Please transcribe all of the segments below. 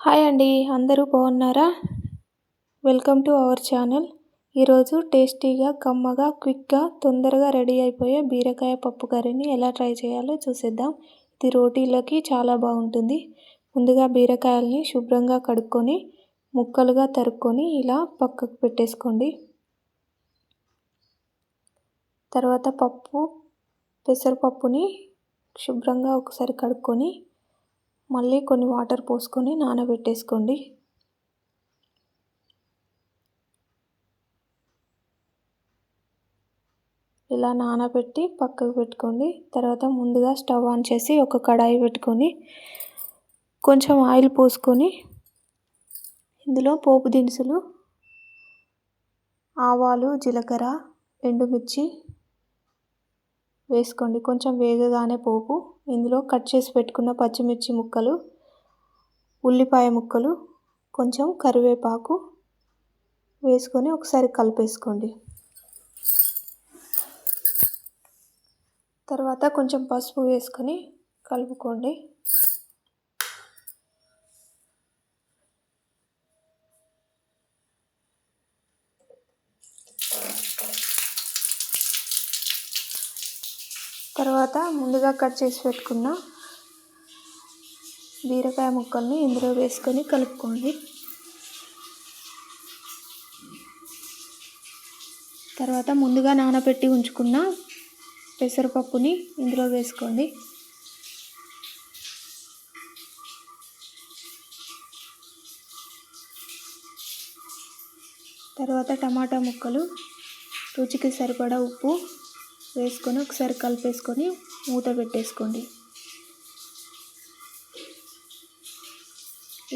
Hi అండి అందరూ బాగున్నారా? Welcome to our channel. ఈరోజు టేస్టీగా కమ్మగా క్విక్గా తొందరగా రెడీ అయిపోయే బీరకాయ పప్పు కర్రీని ఎలా ట్రై చేయాలో చూసేద్దాం. ఇది రోటీలోకి చాలా బాగుంటుంది. ముందుగా బీరకాయల్ని శుభ్రంగా కడుక్కొని ముక్కలుగా తరుక్కొని ఇలా పక్కకు పెట్టేసుకోండి. తర్వాత పప్పు పెసరపప్పుని శుభ్రంగా ఒకసారి కడుక్కొని మళ్ళీ కొన్ని వాటర్ పోసుకొని నానబెట్టేసుకోండి. ఇలా నానబెట్టి పక్కకు పెట్టుకోండి. తర్వాత ముందుగా స్టవ్ ఆన్ చేసి ఒక కడాయి పెట్టుకొని కొంచెం ఆయిల్ పోసుకొని ఇందులో పోపు దినుసులు ఆవాలు జీలకర్ర ఎండుమిర్చి వేసుకోండి. కొంచెం వేగగానే పోపు. ఇందులో కట్ చేసి పెట్టుకున్న పచ్చిమిర్చి ముక్కలు ఉల్లిపాయ ముక్కలు కొంచెం కరివేపాకు వేసుకొని ఒకసారి కలిపేసుకోండి. తర్వాత కొంచెం పసుపు వేసుకొని కలుపుకోండి. తర్వాత ముందుగా కట్ చేసి పెట్టుకున్న బీరకాయ ముక్కల్ని ఇందులో వేసుకొని కలుపుకోండి. తర్వాత ముందుగా నానబెట్టి ఉంచుకున్న పెసరపప్పుని ఇందులో వేసుకోండి. తర్వాత టమాటా ముక్కలు రుచికి సరిపడా ఉప్పు వేసుకొని ఒకసారి కలిపేసుకొని మూత పెట్టేసుకోండి.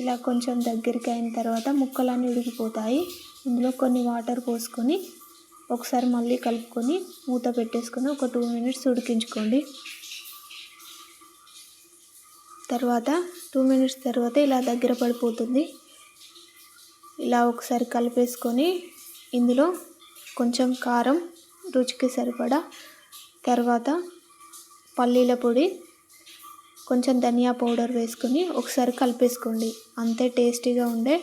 ఇలా కొంచెం దగ్గరికి అయిన తర్వాత ముక్కలన్నీ ఉడికిపోతాయి. ఇందులో కొన్ని వాటర్ పోసుకొని ఒకసారి మళ్ళీ కలుపుకొని మూత పెట్టేసుకొని ఒక టూ మినిట్స్ ఉడికించుకోండి. తర్వాత టూ మినిట్స్ తర్వాత ఇలా దగ్గర పడిపోతుంది. ఇలా ఒకసారి కలిపేసుకొని ఇందులో కొంచెం కారం రుచికి సరిపడా తర్వాత పల్లీల పొడి కొంచెం ధనియా పౌడర్ వేసుకుని ఒకసారి కలిపేసుకోండి. అంతే టేస్టీగా ఉండే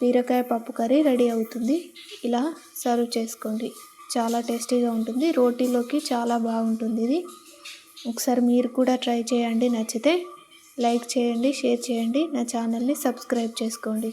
బీరకాయ పప్పు కర్రీ రెడీ అవుతుంది. ఇలా సర్వ్ చేసుకోండి. చాలా టేస్టీగా ఉంటుంది. రోటీలోకి చాలా బాగుంటుంది ఇది. ఒకసారి మీరు కూడా ట్రై చేయండి. నచ్చితే లైక్ చేయండి షేర్ చేయండి. నా ఛానల్ని సబ్స్క్రైబ్ చేసుకోండి.